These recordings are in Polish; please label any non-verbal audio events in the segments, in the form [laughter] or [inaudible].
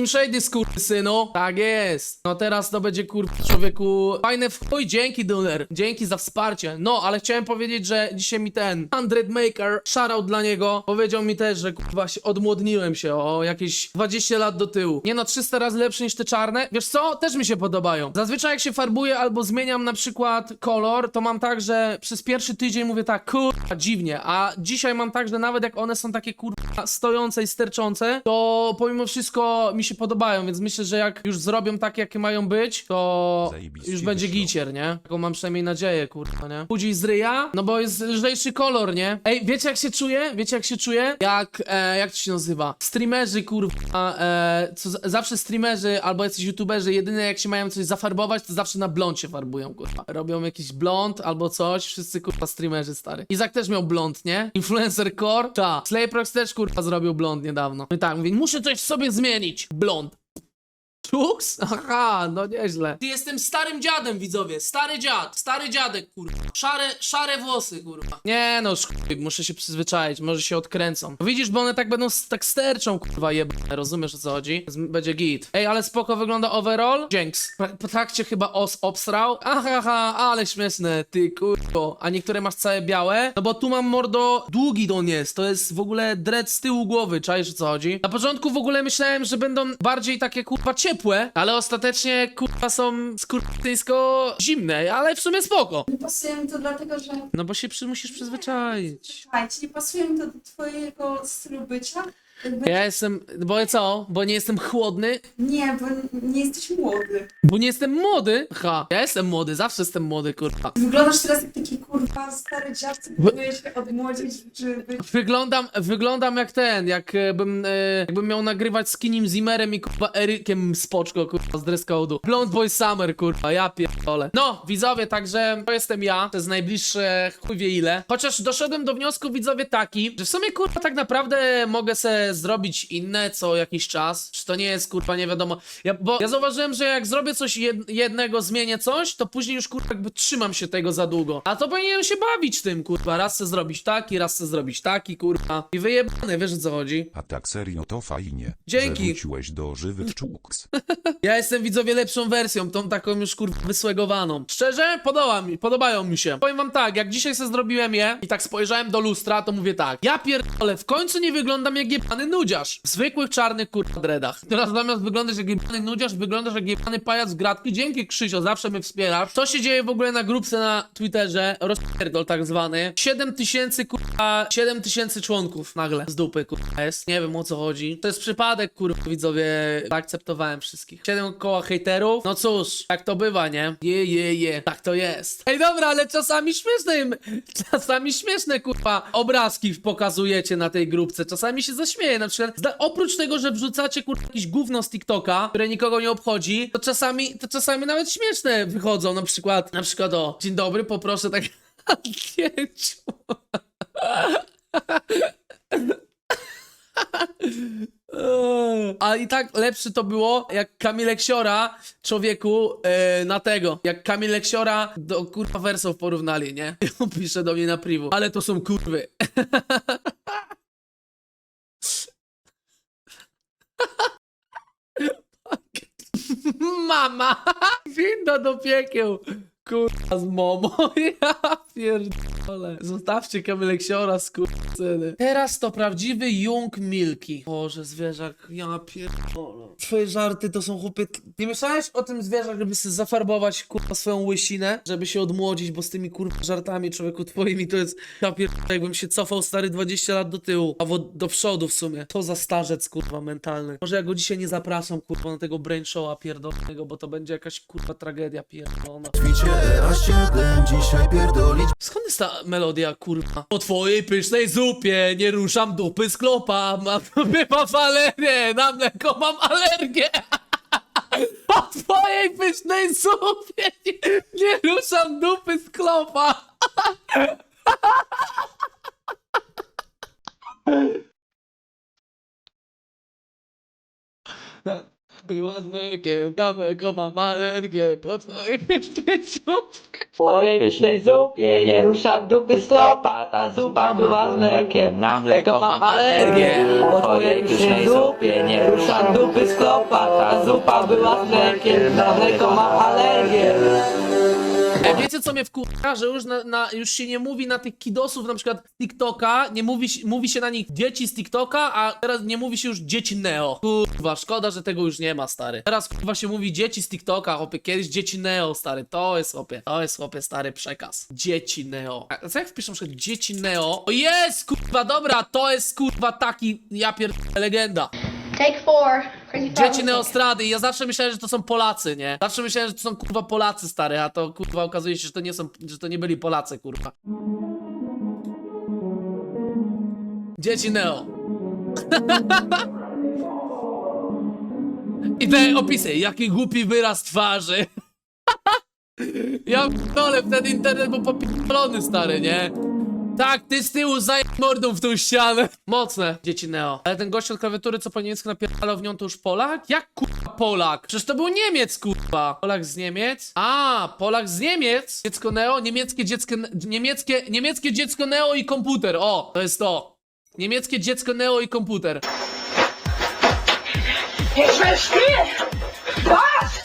Slim Shady synu. Tak jest. No teraz to będzie kurwa człowieku fajne w. Dzięki Duner. Dzięki za wsparcie. No, ale chciałem powiedzieć, że dzisiaj mi ten 100 Maker, shoutout dla niego, powiedział mi też, że kurwa się odmłodniłem się o jakieś 20 lat do tyłu. Nie no, 300 razy lepsze niż te czarne. Wiesz co? Też mi się podobają. Zazwyczaj jak się farbuję albo zmieniam na przykład kolor, to mam tak, że przez pierwszy tydzień mówię tak, kurwa, dziwnie, a dzisiaj mam tak, że nawet jak one są takie kurwa stojące i sterczące, to pomimo wszystko mi się podobają, więc myślę, że jak już zrobią tak, jakie mają być, to już będzie wyszło. gicier, nie? Taką mam przynajmniej nadzieję, kurwa, nie? Budzi z ryja, no bo jest lżejszy kolor, nie? Ej, wiecie jak się czuję? Wiecie jak się czuję? Jak, e, jak to się nazywa? Streamerzy, kurwa, e, co z- zawsze streamerzy albo jacyś youtuberzy, jedyne jak się mają coś zafarbować, to zawsze na blond się farbują, kurwa. Robią jakiś blond albo coś, wszyscy, kurwa, streamerzy, stary. Izak też miał blond, nie? Influencer core? Ta. Slayprox też, kurwa, zrobił blond niedawno. No i tak, mówię, muszę coś w sobie zmienić. Blond. Czux? Aha, no nieźle. Ty jestem starym dziadem, widzowie. Stary dziad, stary dziadek, kurwa. Szare, szare włosy, kurwa. Nie no, chuj, muszę się przyzwyczaić, może się odkręcą. Widzisz, bo one tak będą, s- tak sterczą, kurwa, jebane, rozumiesz o co chodzi? Z- Będzie git. Ej, ale spoko wygląda overall? Dzięks. Po, po tak cię chyba os obsrał? Aha, aha, ale śmieszne, ty kurwo. A niektóre masz całe białe? No bo tu mam mordo, długi on jest, to jest w ogóle dread z tyłu głowy, czaisz o co chodzi? Na początku w ogóle myślałem, że będą bardziej takie kurwa ciepłe, ale ostatecznie kurwa są skurtyńsko zimne, ale w sumie spoko. Nie pasuje mi to dlatego, że No bo się przy, musisz przyzwyczaić. słuchajcie, nie pasuje mi to do twojego stylu bycia. Ja jestem, bo co? Bo nie jestem chłodny? Nie, bo nie jesteś młody. Bo nie jestem młody? Ha, ja jestem młody, zawsze jestem młody, kurwa. Wyglądasz teraz jak taki kurwa stary dziad, co próbuje się odmłodzić, żeby... Wyglądam, wyglądam jak ten, jakbym, e, jakbym miał nagrywać z Kinim Zimmerem i kurwa Erykiem Spoczko, kurwa, z dress code'u. Blond Boy Summer, kurwa, ja pierdolę. No, widzowie, także to jestem ja, przez najbliższe chuj wie ile. Chociaż doszedłem do wniosku, widzowie, taki, że w sumie, kurwa, tak naprawdę mogę se zrobić inne co jakiś czas. Czy to nie jest, kurwa, nie wiadomo. Ja, bo ja zauważyłem, że jak zrobię coś jed jednego, zmienię coś, to później już, kurwa, jakby trzymam się tego za długo. A to powinienem się bawić tym, kurwa. Raz chcę zrobić taki, raz chcę zrobić taki, kurwa. I wyjebane, wiesz o co chodzi? A tak serio to fajnie. Dzięki. Że wróciłeś do żywych. [laughs] Ja jestem widzowie lepszą wersją, tą taką już kurwa wysłegowaną. Szczerze, podoba mi, podobają mi się. Powiem wam tak, jak dzisiaj sobie zrobiłem je i tak spojrzałem do lustra, to mówię tak. Ja pierdolę, w końcu nie wyglądam jak jebany nudziarz. W zwykłych czarnych kurwa dreadach. Teraz zamiast wyglądać jak jebany nudziarz, wyglądasz jak jebany pajac w gratki. Dzięki Krzysio, zawsze mnie wspierasz. Co się dzieje w ogóle na grupce na Twitterze? Rozpierdol tak zwany. 7 tysięcy kurwa, 7 tysięcy członków nagle z dupy kurwa jest. Nie wiem o co chodzi. To jest przypadek kurwa widzowie. Zaakceptowałem wszystkich. 7 koła hejterów. No cóż, tak to bywa, nie? Je, je, je. Tak to jest. Ej dobra, ale czasami śmieszne [laughs] czasami śmieszne kurwa obrazki pokazujecie na tej grupce. Czasami się zaśmieję na przykład. Zda- oprócz tego, że wrzucacie kurwa jakieś gówno z TikToka, które nikogo nie obchodzi, to czasami, to czasami nawet śmieszne wychodzą. Na przykład, na przykład o, dzień dobry, poproszę tak zdjęciu. A i tak lepsze to było, jak Kamilek Siora, człowieku, e, na tego. Jak Kamilek Siora do kurwa wersów porównali, nie? I on pisze do mnie na priwu. Ale to są kurwy. [laughs] Mama! [laughs] Winda do piekieł! Kurwa z momo, [laughs] ja pierdolę. Zostawcie Kamilek Siora, skurczyny. Teraz to prawdziwy Jung Milki. Boże, zwierzak, ja pierdolę. Twoje żarty to są chłopie... Nie myślałeś o tym zwierzak, żeby sobie zafarbować kurwa swoją łysinę? Żeby się odmłodzić, bo z tymi kurwa żartami człowieku twoimi to jest... Ja pierdolę, jakbym się cofał stary 20 lat do tyłu. Albo do przodu w sumie. To za starzec kurwa mentalny. Może ja go dzisiaj nie zapraszam kurwa na tego brain showa pierdolonego, bo to będzie jakaś kurwa tragedia pierdolona. Twicie A7 dzisiaj pierdolić Skąd jest ta melodia, kurwa? Po twojej pysznej zupie nie ruszam dupy z klopa. Mam, [laughs] mam alergię, na mleko mam alergię. [laughs] Po twojej pysznej zupie nie, nie ruszam dupy z klopa. [laughs] Ładnekiem, dawego mam alergię, po twoim W twojej pysznej zupie nie ruszam dupy stopa Ta zupa była z mlekiem, na mleko mam alergię Po pysznej zupie nie ruszam dupy stopa Ta zupa była z mlekiem, na mleko mam alergię wiecie co mnie wkurza, że już, na, na, już się nie mówi na tych kidosów na przykład TikToka, nie mówi, mówi się na nich dzieci z TikToka, a teraz nie mówi się już dzieci Neo. Kurwa, szkoda, że tego już nie ma, stary. Teraz kurwa się mówi dzieci z TikToka, chłopie, kiedyś dzieci Neo, stary, to jest chłopie, to jest chłopie stary przekaz. Dzieci Neo. A co jak wpiszę na przykład dzieci Neo? O jest, kurwa, dobra, to jest kurwa taki, ja pier... legenda. Take four. Crazy Dzieci. Neostrady ja zawsze myślałem, że to są Polacy, nie? Zawsze myślałem, że to są kurwa Polacy stary, a to kurwa okazuje się, że to nie są, że to nie byli Polacy, kurwa. Dzieci Neo. [laughs] I te opisy, jaki głupi wyraz twarzy. [laughs] ja dole wtedy internet był popierdolony, stary, nie? Tak, ty z tyłu zaj mordą w tą ścianę. Mocne, dzieci Neo. Ale ten gość od klawiatury, co po niemiecku napierdalał w nią, to już Polak? Jak kurwa Polak? Przecież to był Niemiec, kurwa. Polak z Niemiec? A, Polak z Niemiec. Dziecko Neo, niemieckie dziecko, niemieckie, niemieckie dziecko Neo i komputer. O, to jest to. Niemieckie dziecko Neo i komputer. Ich spielen! Was?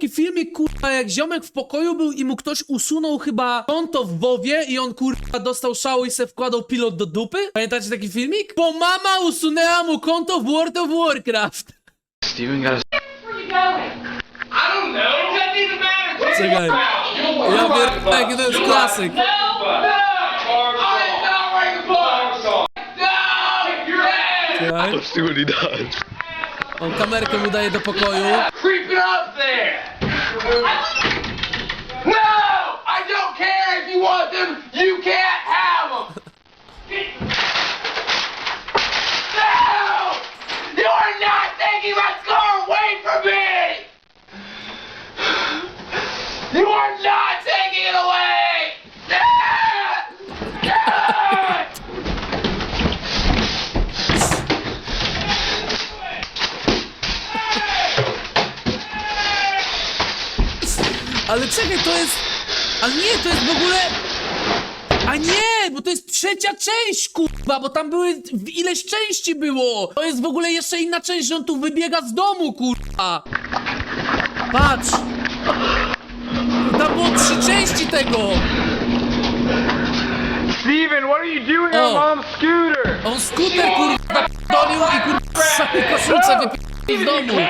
Taki filmik, kurwa, jak ziomek w pokoju był i mu ktoś usunął chyba konto w WoWie i on, kurwa, dostał szału i se wkładał pilot do dupy? Pamiętacie taki filmik? Bo mama usunęła mu konto w World of Warcraft. Czekaj. Ja pierdolę, jaki to jest klasyk. Czekaj. On kamerkę mu daje do pokoju. Creep it up there! No! I don't care if you want them, you can't have them! No! You are not taking my car away from me! You are not taking it away! No! No! Ale czekaj, to jest... Ale nie, to jest w ogóle... A nie, bo to jest trzecia część, kurwa, bo tam były... Ileś części było! To jest w ogóle jeszcze inna część, że on tu wybiega z domu, kurwa! Patrz! Tam było trzy części tego! Steven, what are you doing on mom's scooter? On skuter, kurwa, dolił i kurwa [laughs] samej koszulce wypierdolił z domu!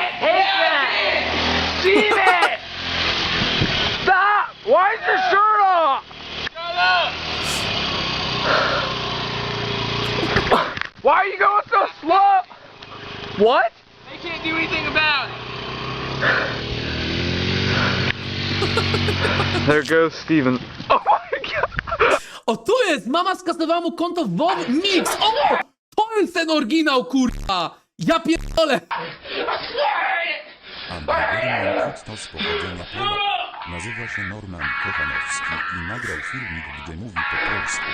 Steven! Stop! Why is your shirt off? Shut up! Why are you going so slow? What? They can't do anything about it. there goes Steven. Oh my god! O, tu jest! Mama skasowała mu konto w WoW Mix! O! To jest ten oryginał, kurwa! Ja pierdolę! Andrew Norman to z pochodzenia Polak. Nazywa się Norman Kochanowski i nagrał filmik, gdzie mówi po polsku.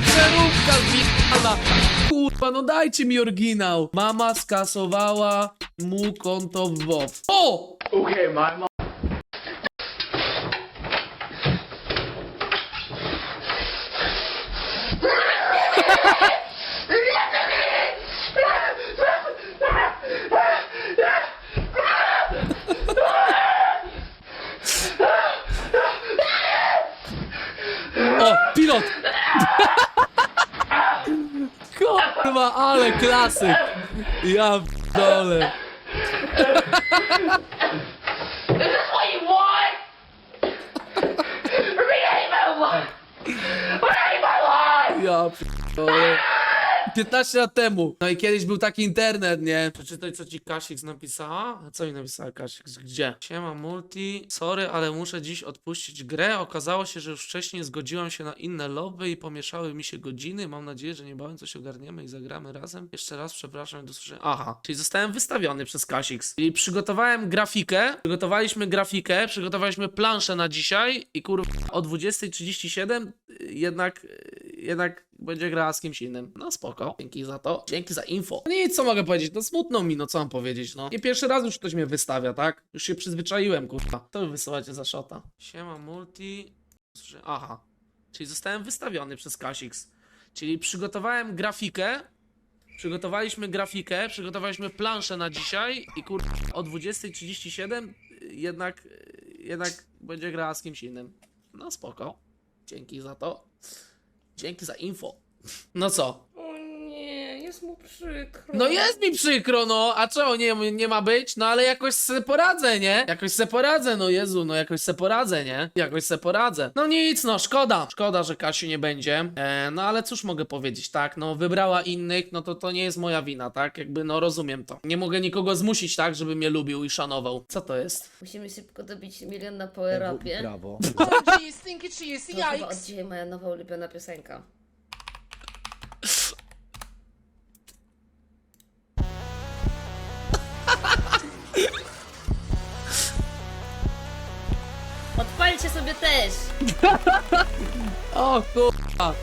Przeróbka zjebana! Kurwa, no dajcie mi oryginał! Mama skasowała mu konto w WoW. O! Okay, my mom. Klasyk! Ja dole. Is this what you want? Rename my life! Rename my life! Ja dole. 15 lat temu. No i kiedyś był taki internet, nie? Przeczytaj, co ci Kasix napisała. Co mi napisała Kasix? Gdzie? Siema multi. Sorry, ale muszę dziś odpuścić grę. Okazało się, że już wcześniej zgodziłam się na inne lobby i pomieszały mi się godziny. Mam nadzieję, że niebawem coś ogarniemy i zagramy razem. Jeszcze raz przepraszam i do usłyszenia. Aha, czyli zostałem wystawiony przez Kasix. Czyli przygotowałem grafikę, przygotowaliśmy grafikę, przygotowaliśmy planszę na dzisiaj i kurwa o 20.37 jednak, jednak będzie grała z kimś innym. No spoko, dzięki za to, dzięki za info. No nic, co mogę powiedzieć, no smutno mi, no co mam powiedzieć, no. Nie pierwszy raz już ktoś mnie wystawia, tak? Już się przyzwyczaiłem, kurwa. To wy wysyłacie za szota. Siema multi... Aha, czyli zostałem wystawiony przez Kasix. Czyli przygotowałem grafikę, Przygotowaliśmy grafikę, przygotowaliśmy planszę na dzisiaj i kur... o 20.37 jednak, jednak będzie grała z kimś innym. No spoko. Dzięki za to. Za info. [laughs] No co? Jest mu przykro. No jest mi przykro, no. A czego nie, nie ma być? No ale jakoś se poradzę, nie? Jakoś se poradzę, no Jezu, no jakoś se poradzę, nie? Jakoś se poradzę. No nic, no szkoda. Szkoda, że Kasi nie będzie. E, no ale cóż mogę powiedzieć, tak? No wybrała innych, no to to nie jest moja wina, tak? Jakby no rozumiem to. Nie mogę nikogo zmusić, tak? Żeby mnie lubił i szanował. Co to jest? Musimy szybko dobić milion na power upie. Brawo. Oh, it cheese, To chyba od yikes. dzisiaj moja nowa ulubiona piosenka. Też! [laughs] O kurwa.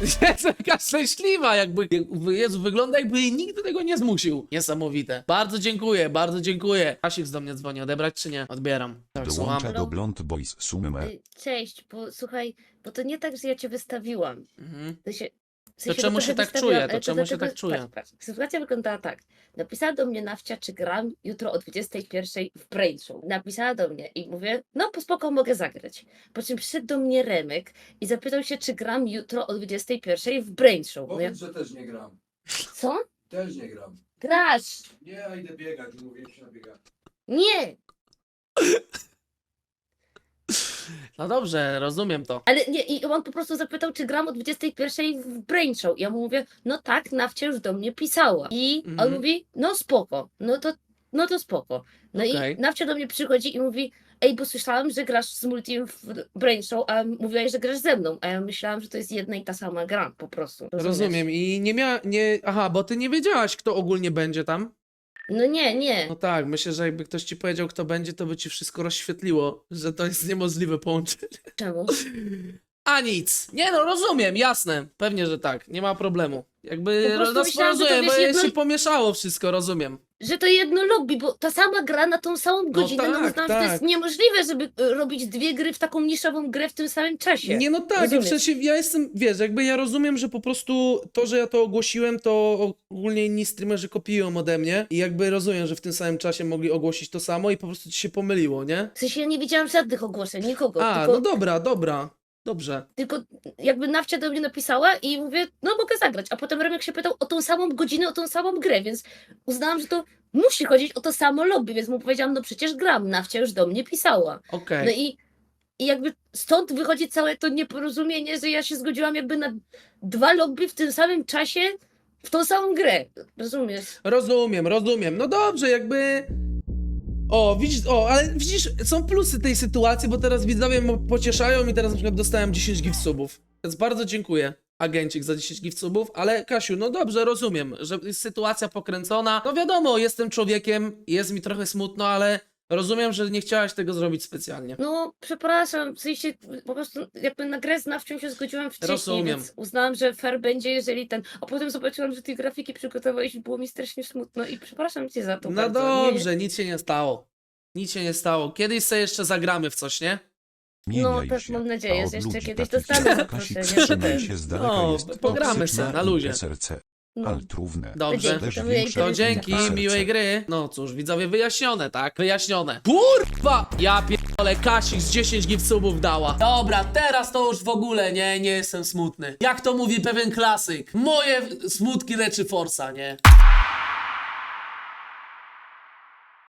Jezu, jaka szczęśliwa, jakby, Jezu, wygląda jakby jej nikt do tego nie zmusił. Niesamowite. Bardzo dziękuję, bardzo dziękuję. Kasik do mnie dzwoni, odebrać czy nie? Odbieram. Tak, słucham. Dołącza do Blond Boys Summe. Y, Cześć, bo słuchaj, bo to nie tak, że ja cię wystawiłam. Mhm. To, się, w sensie, czemu bo się trochę tak wystawiłam, czuję? To czemu się tak czuję? Patrz, patrz. Sytuacja wyglądała tak. Napisała do mnie nawcia, czy gram jutro o 21 w Brain Show. Napisała do mnie i mówię, no po spoko mogę zagrać. Po czym przyszedł do mnie Remek i zapytał się, czy gram jutro o 21 w Brain Show. No ja, Powiedz, że też nie gram. co? Też nie gram. Grasz! Nie, ja idę biegać, mówiłem się na biegać. Nie! No dobrze, rozumiem to. Ale nie, i on po prostu zapytał, czy gram o 21 w Brain Show. Ja mu mówię, no tak, Nawcia już do mnie pisała. I on Mhm. mówi, no spoko, no to, no to spoko. No Okej. i Nawcia do mnie przychodzi i mówi, ej, bo słyszałam, że grasz z Multim w Brain Show, a mówiłaś, że grasz ze mną. A ja myślałam, że to jest jedna i ta sama gra, po prostu. Rozumiesz? Rozumiem i nie miała, nie, aha, bo ty nie wiedziałaś, kto ogólnie będzie tam? No nie, nie. No tak, myślę, że jakby ktoś ci powiedział, kto będzie, to by ci wszystko rozświetliło, że to jest niemożliwe połączenie. Czemu? [laughs] A nic. Nie no, rozumiem, jasne. Pewnie, że tak. Nie ma problemu. Jakby Po prostu myślałam, że to rozumiem, bo wiesz, jedno- się pomieszało wszystko, rozumiem. Że to jedno lobby, bo ta sama gra na tą samą godzinę, no, tak, uznałam, że to tak. jest niemożliwe, żeby e, robić dwie gry w taką niszową grę w tym samym czasie. Nie no tak, Rozumiesz? w sensie ja jestem, wiesz, jakby ja rozumiem, że po prostu to, że ja to ogłosiłem, to ogólnie inni streamerzy kopiują ode mnie i jakby rozumiem, że w tym samym czasie mogli ogłosić to samo i po prostu ci się pomyliło, nie? W sensie ja nie widziałam żadnych ogłoszeń, nikogo. A, tylko, no dobra, dobra. Dobrze. tylko jakby nawcia do mnie napisała i mówię, no mogę zagrać. A potem Remek się pytał o tą samą godzinę, o tą samą grę, więc uznałam, że to musi chodzić o to samo lobby, więc mu powiedziałam, no przecież gram, nawcia już do mnie pisała. Okej. No i, i jakby stąd wychodzi całe to nieporozumienie, że ja się zgodziłam jakby na dwa lobby w tym samym czasie, w tą samą grę. Rozumiesz? Rozumiem, rozumiem. No dobrze, jakby. O, widzisz, o, ale widzisz, są plusy tej sytuacji, bo teraz widzowie mnie pocieszają i teraz na przykład dostałem 10 gift subów. Więc bardzo dziękuję, agencik, za 10 gift subów, ale Kasiu, no dobrze, rozumiem, że jest sytuacja pokręcona. No wiadomo, jestem człowiekiem, jest mi trochę smutno, ale rozumiem, że nie chciałaś tego zrobić specjalnie. No, przepraszam, w sensie po prostu jakby na grę znawczą się zgodziłam wcześniej, Rozumiem. więc uznałam, że fair będzie, jeżeli ten... A potem zobaczyłam, że tej grafiki przygotowałeś i było mi strasznie smutno i przepraszam cię za to No bardzo. dobrze, nic się nie stało. Nic się nie stało. Kiedyś sobie jeszcze zagramy w coś, nie? Nie No, się. mam nadzieję, że jeszcze kiedyś dostanę zaproszenie, to Trzymaj ten. się z daleka No, jest pogramy se, na luzie. serce. No. Altrówne. Dobrze. Dzięki, Też to większe To dzięki, serce. miłej gry. No cóż, widzowie, wyjaśnione, tak? Wyjaśnione. Kurwa! Ja pierdolę, Kasik z 10 gift subów dała. Dobra, teraz to już w ogóle, nie, nie jestem smutny. Jak to mówi pewien klasyk, moje smutki leczy forsa, nie?